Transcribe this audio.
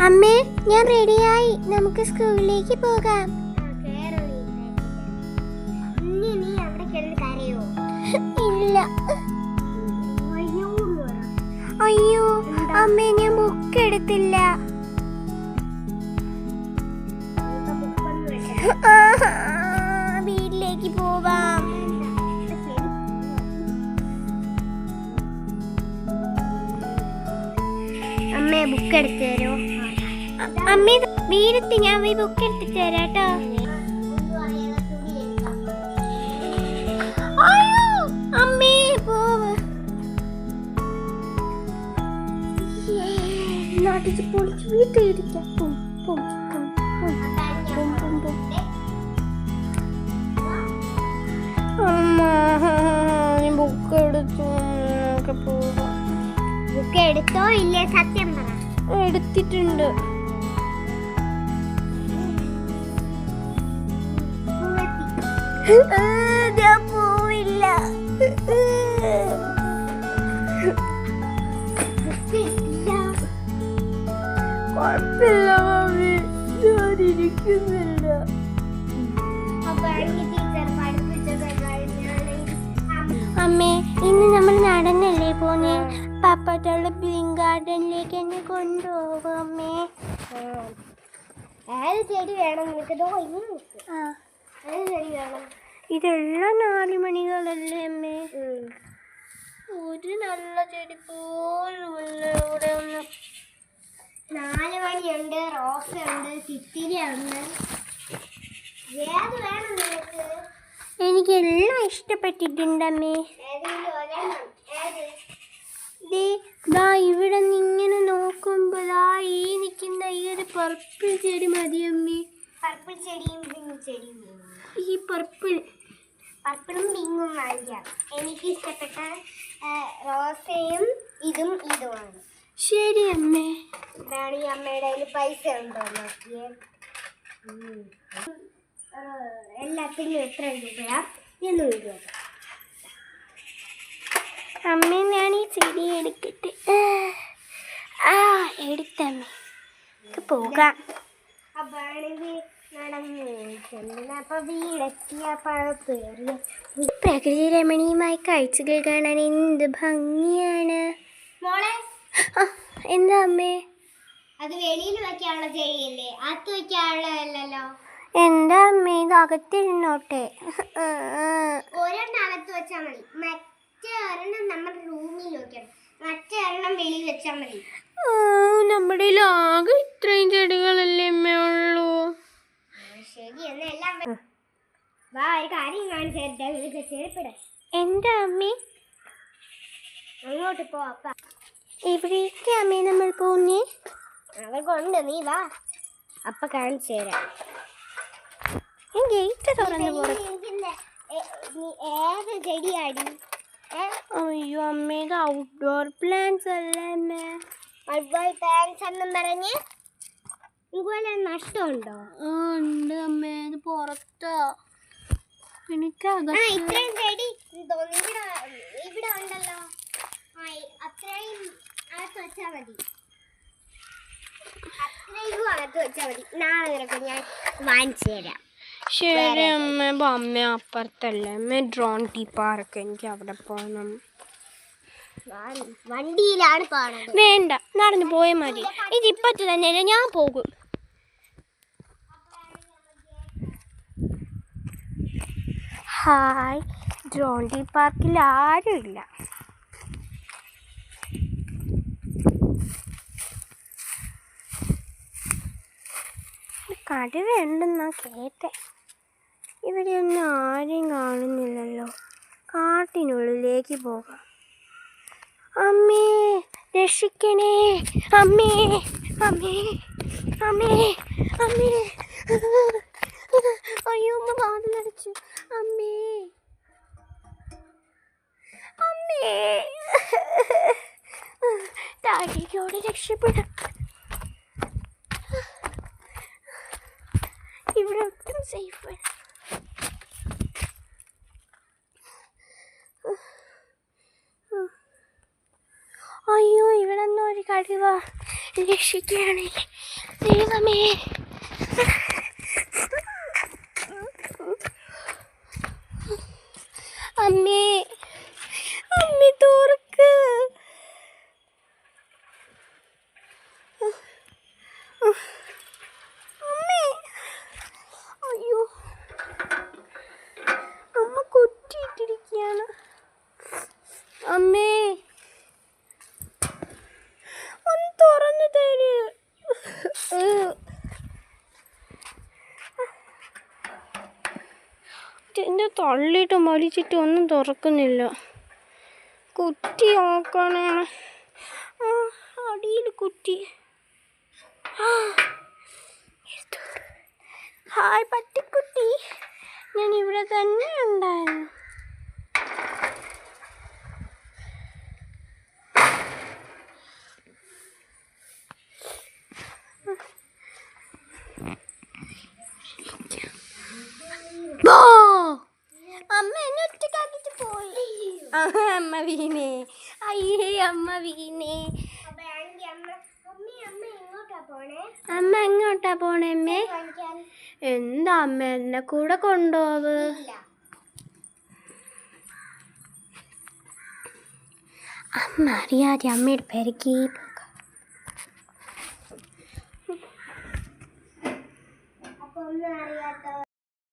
അമ്മേ ഞാൻ റെഡിയായി. നമുക്ക് സ്കൂളിലേക്ക് പോകാം. ഇല്ല. അയ്യോ അമ്മേ ഞാൻ ബുക്ക് എടുത്തില്ല. വീട്ടിലേക്ക് പോവാം. അമ്മേ ബുക്ക് എടുത്തു തരോ അ- അമ്മേ വീരത്തി ഞാൻ പോയി ബുക്ക് എടുത്തിട്ട് തരാട്ടോ അമ്മേ പോവ്. നാട്ടിച്ച് പൊളിച്ച് വീട്ടിലിരിക്കാം ബുക്ക് എടുത്തു. ബുക്ക് എടുത്തോ ഇല്ലേ? സത്യം പറ. എടുത്തിട്ടുണ്ട്. ഞാൻ പോവില്ല. കുഴപ്പമില്ല മമ്മി. ഞാൻ ഇരിക്കുന്നില്ല. അമ്മ ഇന്ന് നമ്മൾ നടന്നല്ലേ പോന്നെ? പപ്പത്തുള്ള ബ്ലിം ഗാർഡനിലേക്ക് എന്നെ കൊണ്ടുപോകും അമ്മേ ഏത് ചെടി വേണം നിനക്ക്? ആ. ഏത് ചെടി വേണം? ഇതെല്ലാം നാല് മണികളല്ലേ അമ്മേ? ഒരു നല്ല ചെടി പോലും ഇവിടെ ഒന്ന്. നാല് മണിയുണ്ട് റോസ് ഉണ്ട് തിത്തിരിയുണ്ട് ഏത് വേണം നിനക്ക്? എനിക്കെല്ലാം ഇഷ്ടപ്പെട്ടിട്ടുണ്ട് അമ്മേ. ദേ ഇവിടെ ഇങ്ങനെ നോക്കുമ്പോൾ ആ ഈ നിൽക്കുന്ന ഈ ഒരു പർപ്പിൾ ചെടി മതി അമ്മേ. പർപ്പിൾ ചെടിയും ചെടിയും. ഈ പർപ്പിൾ പർപ്പിളും പിങ്കും വാങ്ങിക്കാം. എനിക്ക് ഇഷ്ടപ്പെട്ട റോസയും ഇതും ഇതുമാണ്. ശരി അമ്മേ. ഇതാണ് ഈ അമ്മയുടെ കയ്യിൽ പൈസ ഉണ്ടോ നോക്കിയേ. എല്ലാത്തിനും എത്ര രൂപയാ? എന്ന് രൂപ അമ്മേ ഞാൻ ഈ ചെടി എടുക്കട്ടെ ആ എടുത്തമ്മേ പോകാം. പ്രകൃതി രമണീയമായി കാഴ്ചകൾ കാണാൻ എന്ത് ഭംഗിയാണ്. മോളെ. എന്താ അമ്മേ? അത് വെളിയിൽ വെക്കാനുള്ള ചെടിയല്ലേ? അകത്ത് എന്താ അമ്മേ? ഇത് അകത്തിരുന്നോട്ടെ. ഒരെണ്ണം അകത്ത് വെച്ചാൽ മതി. മറ്റേ ഒരെണ്ണം നമ്മുടെ റൂമിൽ വെക്കണം. മറ്റേ ഒരെണ്ണം വെളിയിൽ വെച്ചാൽ മതി. നമ്മുടെ ആകെ ഇത്രയും ചെടികളല്ലേ അമ്മേ എന്താ അമ്മി? അങ്ങോട്ട് പോ അപ്പ. എവിടേക്ക് അമ്മേ നമ്മൾ പോകുന്നേ അവർക്കുണ്ട് നീ വാ. അപ്പ കാണിച്ചു തരാം. ഞാൻ ഗേറ്റ് തുറന്നു ഏത് ചെടിയാടി? അയ്യോ അമ്മേ ഇത് ഔട്ട്ഡോർ പ്ലാന്റ്സ് അല്ലേ അമ്മേ? ഫുട്ബോൾ പാൻസ് എന്നും പറഞ്ഞ് ഇതുപോലെ നഷ്ടമുണ്ടോ? ആ, ഉണ്ട് അമ്മേ. ഇത് പുറത്താ. എനിക്ക് ഇത്രയും ചെടി ഇവിടെ ഇവിടെ ഉണ്ടല്ലോ. അത്രയും അകത്ത് വെച്ചാൽ മതി. അത്രയും അകത്ത് വെച്ചാൽ മതി. നാളെ നിനക്ക് ഞാൻ വാങ്ങിച്ചു തരാം. ശരി അമ്മ. അമ്മ അപ്പുറത്തല്ലേ? അമ്മ ഡ്രോൺ ടീ പാർക്ക് എനിക്ക് അവിടെ പോകണം വണ്ടിയിലാണ് വേണ്ട. നടന്നു പോയാൽ മതി. ഇത് ഇപ്പത്തെ തന്നെയല്ലേ? ഞാൻ പോകും. ഹായ് ഡ്രോണ്ടി പാർക്കിൽ ആരുമില്ല കടുവയുണ്ടെന്നാ കേട്ടെ. ഇവിടെ ഒന്നും ആരെയും കാണുന്നില്ലല്ലോ. കാട്ടിനുള്ളിലേക്ക് പോകാം. അമ്മേ രക്ഷിക്കണേ. അമ്മേ അമ്മേ അമ്മേ അമ്മേ. താഴേക്കോടെ രക്ഷപ്പെടാം. ഇവിടെ ഒട്ടും സേഫ് അയ്യോ ഇവിടെ ഒന്നും ഒരു കടുവ രക്ഷിക്കുകയാണല്ലേ. ദൈവമേ. അമ്മേ തോർക്ക് അമ്മേ അയ്യോ അമ്മ കൊറ്റിയിട്ടിരിക്കുകയാണ് അമ്മേ ഒന്ന് തുറന്നു തരൂ എന്നെ തള്ളിയിട്ട് വലിച്ചിട്ട് ഒന്നും തുറക്കുന്നില്ല. കുറ്റി നോക്കണേ അടിയിൽ കുറ്റി. ഹായ് പട്ടിക്കുട്ടി. ഞാൻ ഇവിടെ തന്നെ ഉണ്ടായിരുന്നു ബോ! അമ്മ എന്നെ ഒറ്റക്കാക്കിട്ട് പോയി ആ, അമ്മ വീണേ അയ്യേ അമ്മ വീണേ. അമ്മ എങ്ങോട്ടാ പോണേ? അമ്മ എന്താ അമ്മ എന്നെ കൂടെ കൊണ്ടുപോവ് അമ്മ അറിയാതെ അമ്മയുടെ പേര് അപ്പൊ